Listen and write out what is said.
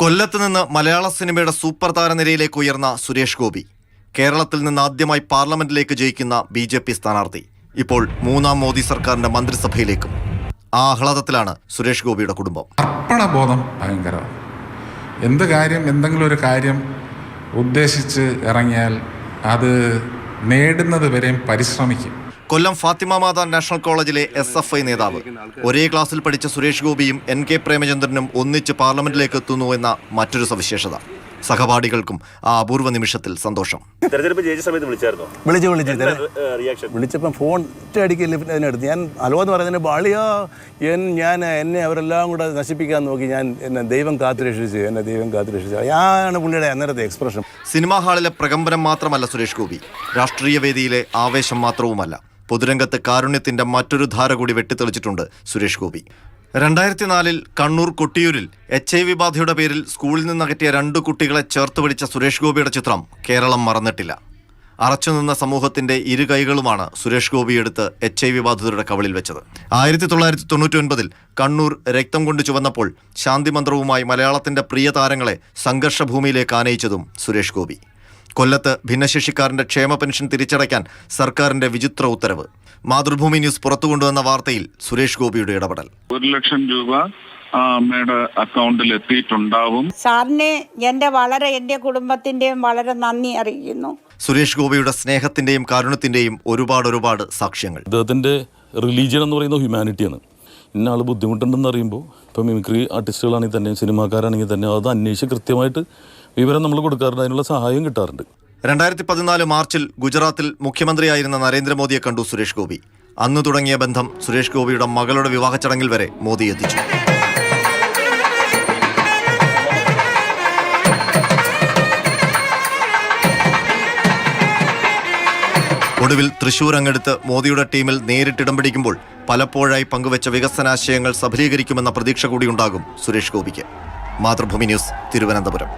കൊല്ലത്ത് നിന്ന് മലയാള സിനിമയുടെ സൂപ്പർ താരനിരയിലേക്ക് ഉയർന്ന സുരേഷ് ഗോപി. കേരളത്തിൽ നിന്ന് ആദ്യമായി പാർലമെന്റിലേക്ക് ജയിക്കുന്ന ബി ജെ പി സ്ഥാനാർത്ഥി. ഇപ്പോൾ മൂന്നാം മോദി സർക്കാരിന്റെ മന്ത്രിസഭയിലേക്കും. ആ ആഹ്ലാദത്തിലാണ് സുരേഷ് ഗോപിയുടെ കുടുംബം. അർപ്പണബോധം ഭയങ്കര എന്ത് കാര്യം എന്തെങ്കിലും ഒരു കാര്യം ഉദ്ദേശിച്ച് ഇറങ്ങിയാൽ അത് നേടുന്നത് വരെയും പരിശ്രമിക്കും. കൊല്ലം ഫാത്തിമ മാതാ നാഷണൽ കോളേജിലെ എസ് എഫ് ഐ നേതാവ്. ഒരേ ക്ലാസ്സിൽ പഠിച്ച സുരേഷ് ഗോപിയും എൻ കെ പ്രേമചന്ദ്രനും ഒന്നിച്ച് പാർലമെന്റിലേക്ക് എത്തുന്നു എന്ന മറ്റൊരു സവിശേഷത. സഹപാഠികൾക്കും ആ അപൂർവ നിമിഷത്തിൽ സന്തോഷം. വിളിച്ച് വിളിച്ച്. തെര- റിയാക്ഷൻ വിളിച്ചപ്പം ഫോൺ അടിക്കില്ല അതിനടുത്ത്. ഞാൻ ഹലോ എന്ന് പറയുന്നതിന് ബാളിയാ എൻ ഞാൻ എന്നെ അവരെല്ലാം കൂടെ നശിപ്പിക്കാൻ നോക്കി ഞാൻ എന്നെ ദൈവം കാത്തുരക്ഷിച്ച് എന്നെ ദൈവം കാത്തുരക്ഷിച്ച്. ഞാനാണ് പുള്ളിയുടെ അന്നേരത്തെ എക്സ്പ്രഷൻ സിനിമാ ഹാളിലെ പ്രകമ്പനം മാത്രമല്ല സുരേഷ് ഗോപി. രാഷ്ട്രീയ വേദിയിലെ ആവേശം മാത്രവുമല്ല. പൊതുരംഗത്ത് കാരുണ്യത്തിന്റെ മറ്റൊരു ധാര കൂടി വെട്ടിത്തെളിച്ചിട്ടുണ്ട് സുരേഷ് ഗോപി. രണ്ടായിരത്തി നാലിൽ കണ്ണൂർ കൊട്ടിയൂരിൽ എച്ച് ഐ വി ബാധയുടെ പേരിൽ സ്കൂളിൽ നിന്നകറ്റിയ രണ്ട് കുട്ടികളെ ചേർത്ത് പിടിച്ച സുരേഷ് ഗോപിയുടെ ചിത്രം കേരളം മറന്നിട്ടില്ല. അറച്ചുനിന്ന സമൂഹത്തിന്റെ ഇരു കൈകളുമാണ് സുരേഷ് ഗോപി എടുത്ത് എച്ച് ഐ വി ബാധിതരുടെ കവളിൽ വെച്ചത്. ആയിരത്തി തൊള്ളായിരത്തി തൊണ്ണൂറ്റി ഒൻപതിൽ കണ്ണൂർ രക്തം കൊണ്ട് ചുവന്നപ്പോൾ ശാന്തിമന്ത്രവുമായി മലയാളത്തിന്റെ പ്രിയ താരങ്ങളെ സംഘർഷഭൂമിയിലേക്ക് ആനയിച്ചതും സുരേഷ് ഗോപി. കൊല്ലത്ത് ഭിന്നശേഷിക്കാരന്റെ ക്ഷേമ പെൻഷൻ തിരിച്ചടയ്ക്കാൻ സർക്കാരിന്റെ വിചിത്ര ഉത്തരവ്. മാതൃഭൂമി ന്യൂസ് പുറത്തുകൊണ്ടുവന്ന വാർത്തയിൽ സുരേഷ് ഗോപിയുടെ ഇടപെടൽ. ഒരു ലക്ഷം രൂപ അമ്മയുടെ അക്കൗണ്ടിൽ എത്തിയിട്ടുണ്ടാവും. സാറിനെ എന്റെ വളരെ എന്റെ കുടുംബത്തിന്റെയും വളരെ നന്ദി അറിയിക്കുന്നു. സുരേഷ് ഗോപിയുടെ സ്നേഹത്തിന്റെയും കാരുണ്യത്തിന്റെയും ഒരുപാട് ഒരുപാട് സാക്ഷ്യങ്ങൾ. അദ്ദേഹത്തിന്റെ റിലീജിയൻ എന്ന് പറയുന്നത് ഹ്യൂമാനിറ്റിയാണ്. ഇന്ന ആൾ ബുദ്ധിമുട്ടുണ്ടെന്ന് അറിയുമ്പോൾ ഇപ്പോൾ മിമിക്രി ആർട്ടിസ്റ്റുകളാണെങ്കിൽ തന്നെ സിനിമാക്കാരാണെങ്കിൽ തന്നെ അത് അന്വേഷിച്ച് കൃത്യമായിട്ട് വിവരം നമ്മൾ കൊടുക്കാറുണ്ട്. അതിനുള്ള സഹായം കിട്ടാറുണ്ട്. രണ്ടായിരത്തി പതിനാല് മാർച്ചിൽ ഗുജറാത്തിൽ മുഖ്യമന്ത്രിയായിരുന്ന നരേന്ദ്രമോദിയെ കണ്ടു സുരേഷ് ഗോപി. അന്ന് തുടങ്ങിയ ബന്ധം സുരേഷ് ഗോപിയുടെ മകളുടെ വിവാഹ ചടങ്ങിൽ വരെ മോദി എത്തിച്ചു. ഒടുവിൽ തൃശൂർ അങ്ങെടുത്ത് മോദിയുടെ ടീമിൽ നേരിട്ടിടം പിടിക്കുമ്പോൾ പലപ്പോഴായി പങ്കുവച്ച വികസനാശയങ്ങൾ സഫലീകരിക്കുമെന്ന പ്രതീക്ഷ കൂടിയുണ്ടാകും സുരേഷ് ഗോപിക്ക്. മാതൃഭൂമി ന്യൂസ് തിരുവനന്തപുരം.